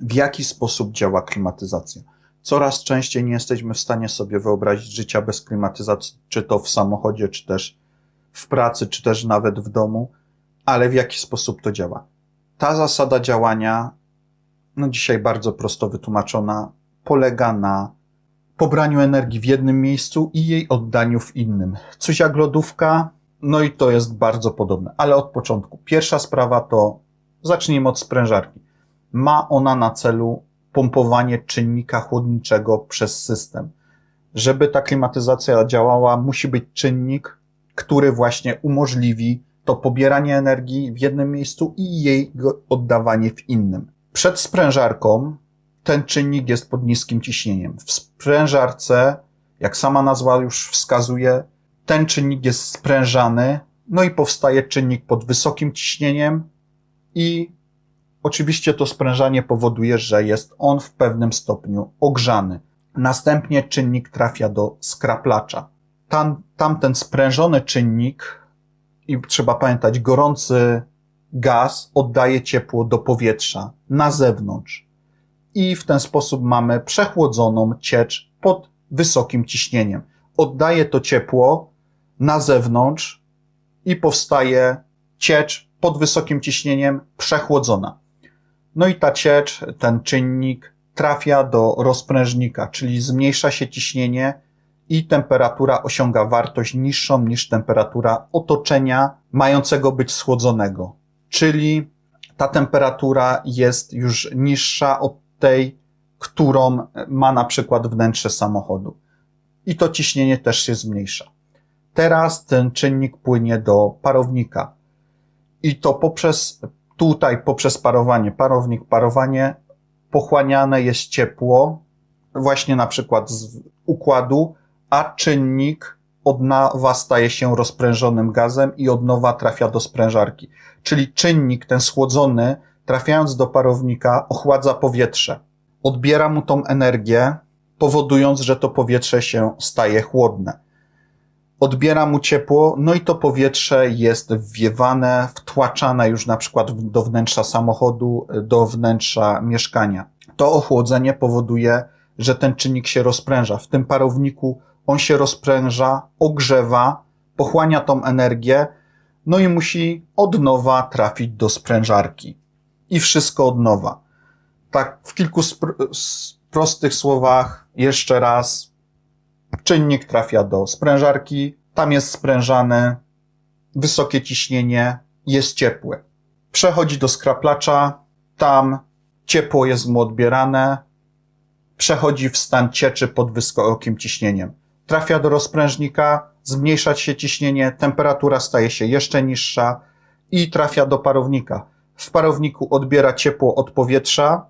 w jaki sposób działa klimatyzacja. Coraz częściej nie jesteśmy w stanie sobie wyobrazić życia bez klimatyzacji, czy to w samochodzie, czy też w pracy, czy też nawet w domu, ale w jaki sposób to działa. Ta zasada działania, no dzisiaj bardzo prosto wytłumaczona, polega na pobraniu energii w jednym miejscu i jej oddaniu w innym. Coś jak lodówka, no i to jest bardzo podobne, ale od początku. Pierwsza sprawa to zacznijmy od sprężarki. Ma ona na celu pompowanie czynnika chłodniczego przez system. Żeby ta klimatyzacja działała, musi być czynnik, który właśnie umożliwi to pobieranie energii w jednym miejscu i jej oddawanie w innym. Przed sprężarką ten czynnik jest pod niskim ciśnieniem. W sprężarce, jak sama nazwa już wskazuje, ten czynnik jest sprężany, no i powstaje czynnik pod wysokim ciśnieniem i oczywiście to sprężanie powoduje, że jest on w pewnym stopniu ogrzany. Następnie czynnik trafia do skraplacza. Tam, tamten sprężony czynnik i trzeba pamiętać, gorący gaz oddaje ciepło do powietrza na zewnątrz. I w ten sposób mamy przechłodzoną ciecz pod wysokim ciśnieniem. Oddaje to ciepło na zewnątrz i powstaje ciecz pod wysokim ciśnieniem przechłodzona. No i ta ciecz, ten czynnik trafia do rozprężnika, czyli zmniejsza się ciśnienie i temperatura osiąga wartość niższą niż temperatura otoczenia mającego być schłodzonego. Czyli ta temperatura jest już niższa od tej, którą ma na przykład wnętrze samochodu. I to ciśnienie też się zmniejsza. Teraz ten czynnik płynie do parownika. I to poprzez, tutaj poprzez parowanie, parownik, parowanie, pochłaniane jest ciepło, właśnie na przykład z układu, a czynnik od nowa staje się rozprężonym gazem i od nowa trafia do sprężarki. Czyli czynnik ten schłodzony, trafiając do parownika, ochładza powietrze. Odbiera mu tą energię, powodując, że to powietrze się staje chłodne. Odbiera mu ciepło, no i to powietrze jest wwiewane, wtłaczane już na przykład do wnętrza samochodu, do wnętrza mieszkania. To ochłodzenie powoduje, że ten czynnik się rozpręża. W tym parowniku on się rozpręża, ogrzewa, pochłania tą energię, no i musi od nowa trafić do sprężarki. I wszystko od nowa. Tak, w kilku prostych słowach, jeszcze raz, czynnik trafia do sprężarki, tam jest sprężany, wysokie ciśnienie, jest ciepłe. Przechodzi do skraplacza, tam ciepło jest mu odbierane, przechodzi w stan cieczy pod wysokim ciśnieniem. Trafia do rozprężnika, zmniejsza się ciśnienie, temperatura staje się jeszcze niższa i trafia do parownika. W parowniku odbiera ciepło od powietrza,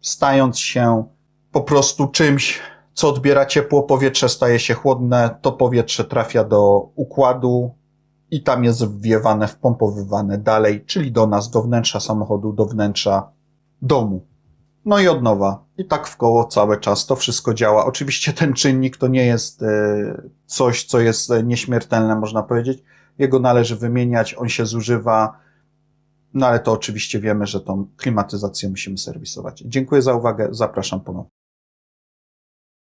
stając się po prostu czymś, co odbiera ciepło, powietrze staje się chłodne, to powietrze trafia do układu i tam jest wwiewane, wpompowywane dalej, czyli do nas, do wnętrza samochodu, do wnętrza domu. No i od nowa. I tak w koło cały czas to wszystko działa. Oczywiście ten czynnik to nie jest e, coś, co jest e, nieśmiertelne, można powiedzieć. Jego należy wymieniać, on się zużywa. No ale to oczywiście wiemy, że tą klimatyzację musimy serwisować. Dziękuję za uwagę, zapraszam ponownie.